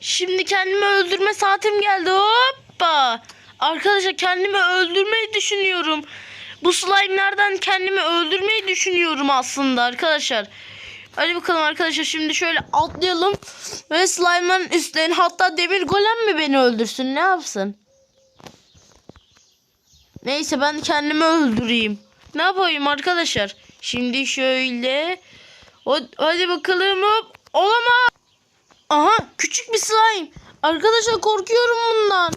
Şimdi kendimi öldürme saatim geldi. Hoppa. Arkadaşlar kendimi öldürmeyi düşünüyorum. Bu slime'lardan kendimi öldürmeyi düşünüyorum aslında arkadaşlar. Hadi bakalım arkadaşlar şimdi şöyle atlayalım. Ve slime'ların üstlerine hatta demir golem mi beni öldürsün ne yapsın? Neyse ben kendimi öldüreyim. Ne yapayım arkadaşlar? Şimdi şöyle. Hadi bakalım hop. Olamaz. Aha küçük bir slime. Arkadaşlar korkuyorum bundan.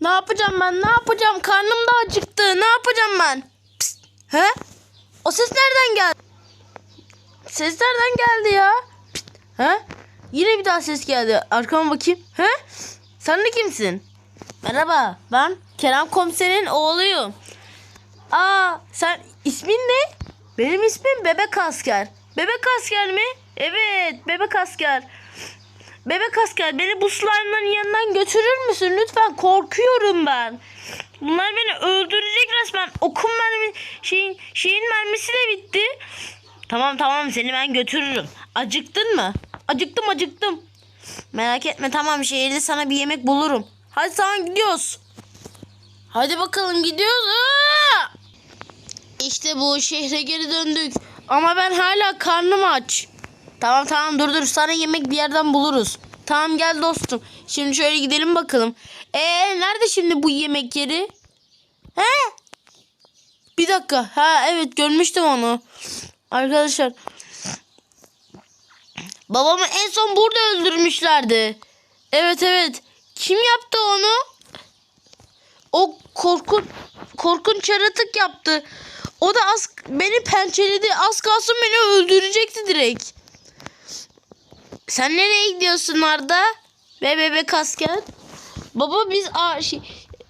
Ne yapacağım ben? Ne yapacağım? Karnım da acıktı. Ne yapacağım ben? Pist. He? O ses nereden geldi? Ses nereden geldi ya? Pist. He? Yine bir daha ses geldi. Arkama bakayım. He? Sen de kimsin? Merhaba. Ben Kerem komiserin oğluyum. Aa sen ismin ne? Benim ismim Bebek Asker. Bebek Asker mi? Evet Bebek Asker. Bebek Asker beni bu slime'ların yanından götürür müsün? Lütfen korkuyorum ben. Bunlar beni öldürecek resmen. Okum mermi şeyin, şeyin mermisi de bitti. Tamam tamam seni ben götürürüm. Acıktın mı? Acıktım acıktım. Merak etme tamam şehirde sana bir yemek bulurum. Hadi tamam gidiyoruz. Hadi bakalım gidiyoruz. Aa! İşte bu şehre geri döndük. Ama ben hala karnım aç. Tamam tamam dur dur sana yemek bir yerden buluruz. Tamam gel dostum. Şimdi şöyle gidelim bakalım. Ee nerede şimdi bu yemek yeri? He? Bir dakika. Ha evet görmüştüm onu. Arkadaşlar. Babamı en son burada öldürmüşlerdi. Evet evet. Kim yaptı onu? O korkun korkunç yaratık yaptı. O da az beni pençeledi. Az kalsın beni öldürecekti direkt. Sen nereye gidiyorsun Arda? Ve bebek asker. Baba biz şey,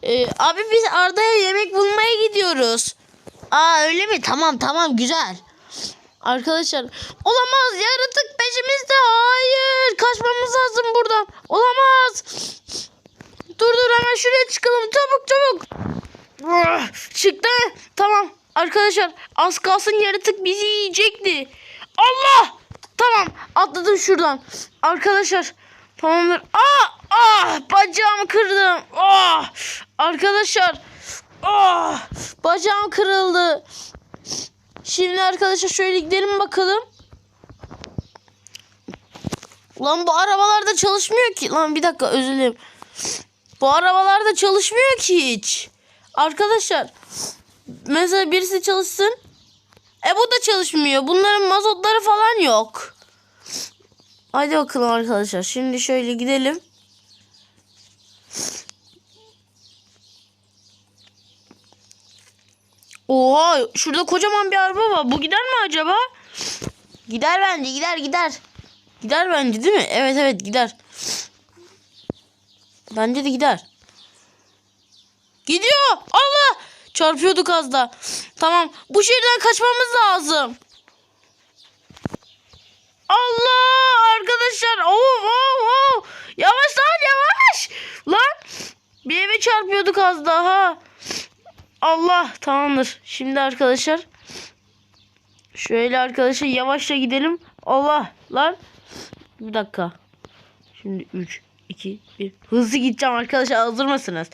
e, abi biz Arda'ya yemek bulmaya gidiyoruz. Aa öyle mi? Tamam tamam güzel. Arkadaşlar olamaz yaratık peşimizde. Hayır kaçmamız lazım buradan. Olamaz. Dur dur hemen şuraya çıkalım. Çabuk çabuk. Ah, Çıktı. Tamam. Arkadaşlar az kalsın yaratık bizi yiyecekti. Allah. Tamam atladım şuradan. Arkadaşlar tamamdır. Ah, ah bacağımı kırdım. Ah, arkadaşlar. Ah, bacağım kırıldı. Şimdi arkadaşlar şöyle gidelim bakalım. Lan bu arabalar da çalışmıyor ki. Lan bir dakika özür dilerim. Bu arabalar da çalışmıyor ki hiç. Arkadaşlar mesela birisi çalışsın. E bu da çalışmıyor. Bunların mazotları falan yok. Hadi bakalım arkadaşlar. Şimdi şöyle gidelim. Oha şurada kocaman bir araba var. Bu gider mi acaba? Gider bence gider gider. Gider bence değil mi? Evet evet gider. Bence de gider. Gidiyor. Allah. Çarpıyorduk az da. Tamam. Bu şehirden kaçmamız lazım. Allah arkadaşlar. Oh, oh, oh. Yavaş lan yavaş. Lan. Bir eve çarpıyorduk az daha. Allah tamamdır. Şimdi arkadaşlar. Şöyle arkadaşlar yavaşça gidelim. Allah lan. Bir dakika. Şimdi 3, 2, 1. Hızlı gideceğim arkadaşlar. Hazır mısınız?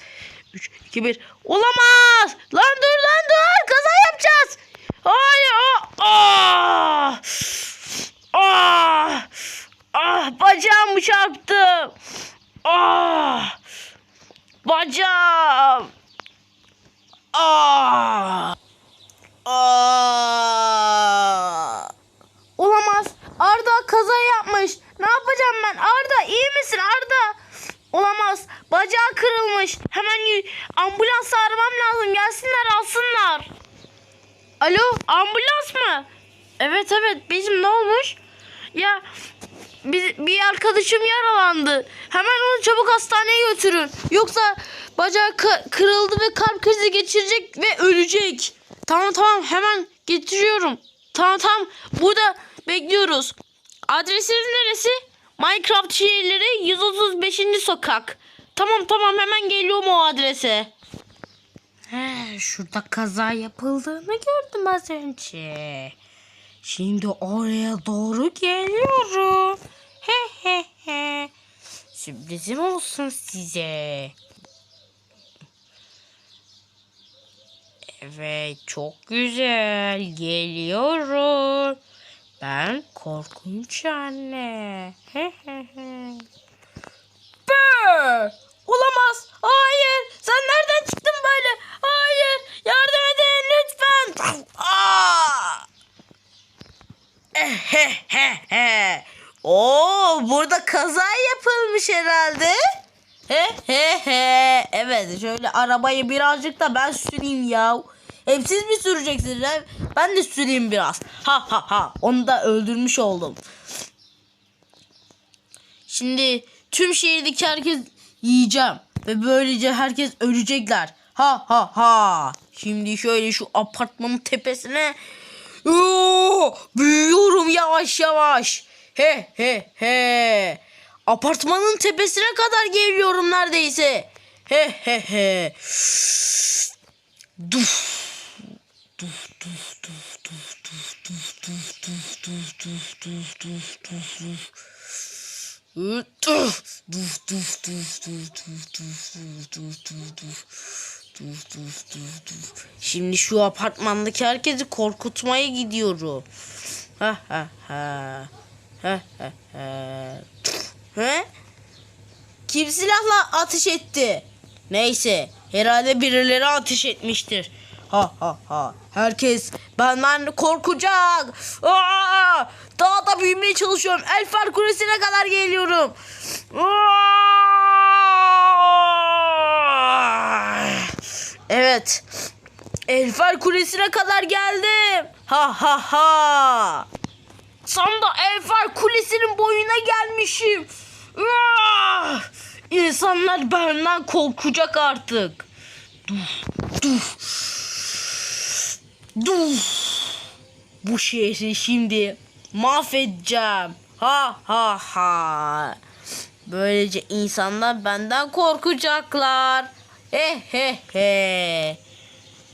3, 2, 1. Olamaz. Lan dur. Kaza yapacağız. Hayır. Ah. Ah. Ah. Bacağımı çarptım. Ah. Bacağım. Ah. Ah. Olamaz. Arda kaza yapmış. Ne yapacağım ben? Arda iyi misin Arda? Olamaz. Bacağı kırılmış. Hemen y- ambulans aramam lazım. Gelsinler alsınlar. Alo ambulans mı? Evet evet bizim ne olmuş? Ya biz, bir arkadaşım yaralandı. Hemen onu çabuk hastaneye götürün. Yoksa bacağı kı- kırıldı ve kalp krizi geçirecek ve ölecek. Tamam tamam hemen getiriyorum. Tamam tamam burada bekliyoruz. Adresiniz neresi? Minecraft şehirleri 135. sokak. Tamam tamam hemen geliyorum o adrese. He, şurada kaza yapıldığını gördüm az önce. Şimdi oraya doğru geliyorum. He he he. sürprizim olsun size. Evet çok güzel geliyorum. Ben korkunç anne. Bı! Olamaz. Oo burada kaza yapılmış herhalde. He he he. Evet şöyle arabayı birazcık da ben süreyim ya. Hep siz mi süreceksiniz? he? Ben de süreyim biraz. Ha ha ha. Onu da öldürmüş oldum. Şimdi tüm şehirdeki herkes yiyeceğim. Ve böylece herkes ölecekler. Ha ha ha. Şimdi şöyle şu apartmanın tepesine Oo, büyüyorum yavaş yavaş. He he he. Apartmanın tepesine kadar geliyorum neredeyse. He he he. Duf. Duf duf duf duf duf duf duf duf duf duf duf duf duf duf. Duf duf duf duf duf duf duf duf duf duf duf. Duf duf. Şimdi şu apartmandaki herkesi korkutmaya gidiyorum. Ha ha ha. Ha ha ha. He? Kim silahla ateş etti? Neyse, herhalde birileri ateş etmiştir. Ha ha ha. Herkes benden korkacak. Aa! Daha da büyümeye çalışıyorum. Elfer Kulesi'ne kadar geliyorum. Aa! Evet. Elfer Kulesi'ne kadar geldim. Ha ha ha. Tam da Elfer Kulesi'nin boyuna gelmişim. İnsanlar benden korkacak artık. Duf, duf. Duf. Bu şehri şimdi mahvedeceğim. Ha ha ha. Böylece insanlar benden korkacaklar. He he he.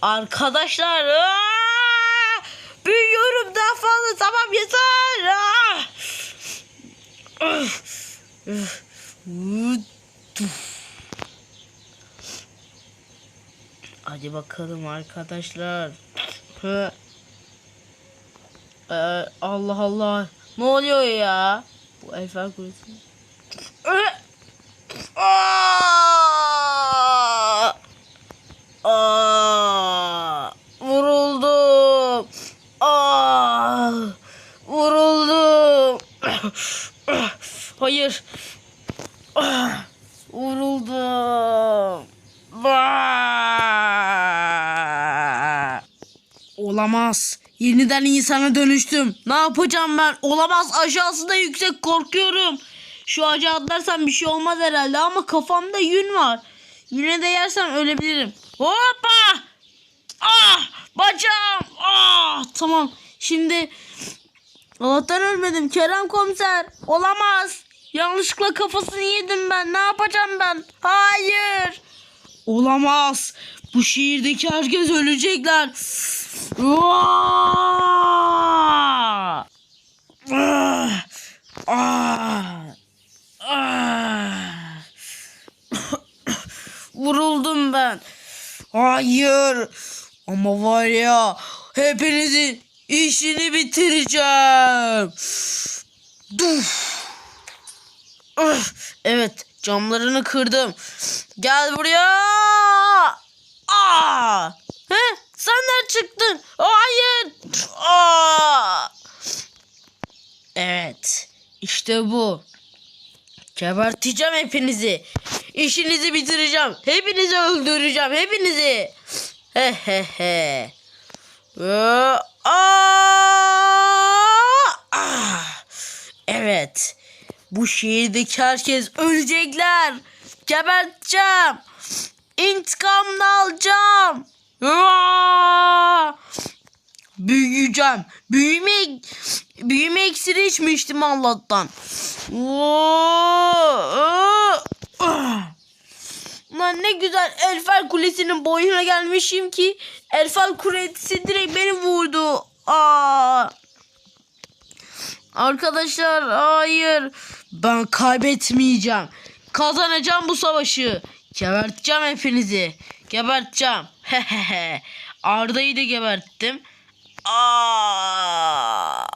Arkadaşlar aa! büyüyorum daha fazla tamam yeter. Üf. Hadi bakalım arkadaşlar. Ee, Allah Allah. Ne oluyor ya? Bu Eiffel Kulesi. Ö! Aa! Aa! Vuruldum. Aa! Vuruldum. Hayır. Ah! Vuruldum. Olamaz. Yeniden insana dönüştüm. Ne yapacağım ben? Olamaz. Aşağısı da yüksek. Korkuyorum. Şu ağaca atlarsam bir şey olmaz herhalde ama kafamda yün var. Yine de yersem ölebilirim. Hoppa! Ah! Bacağım! Ah! Tamam. Şimdi Allah'tan ölmedim Kerem komiser. Olamaz. Yanlışlıkla kafasını yedim ben. Ne yapacağım ben? Hayır. Olamaz. Bu şehirdeki herkes ölecekler. Vaa! Ah! Ah! Ah! Vuruldum ben. Hayır. Ama var ya hepinizin işini bitireceğim. Duf. Evet camlarını kırdım. Gel buraya. Aa! He? Sen nereden çıktın? Hayır. Aa! Evet. İşte bu. Geberteceğim hepinizi. İşinizi bitireceğim. Hepinizi öldüreceğim. Hepinizi. He he he. Ee! Ah! Evet. Bu şehirdeki herkes ölecekler. Geberteceğim. İntikamını alacağım. Büyüyeceğim. Büyüme, büyüme iksiri içmiştim Allah'tan. Ne güzel Elfel Kulesi'nin boyuna gelmişim ki Elfel Kulesi direkt beni vurdu. Aa! Arkadaşlar hayır. Ben kaybetmeyeceğim. Kazanacağım bu savaşı. Geberteceğim hepinizi. Geberteceğim. Hehehe. Arda'yı da geberttim. Aa!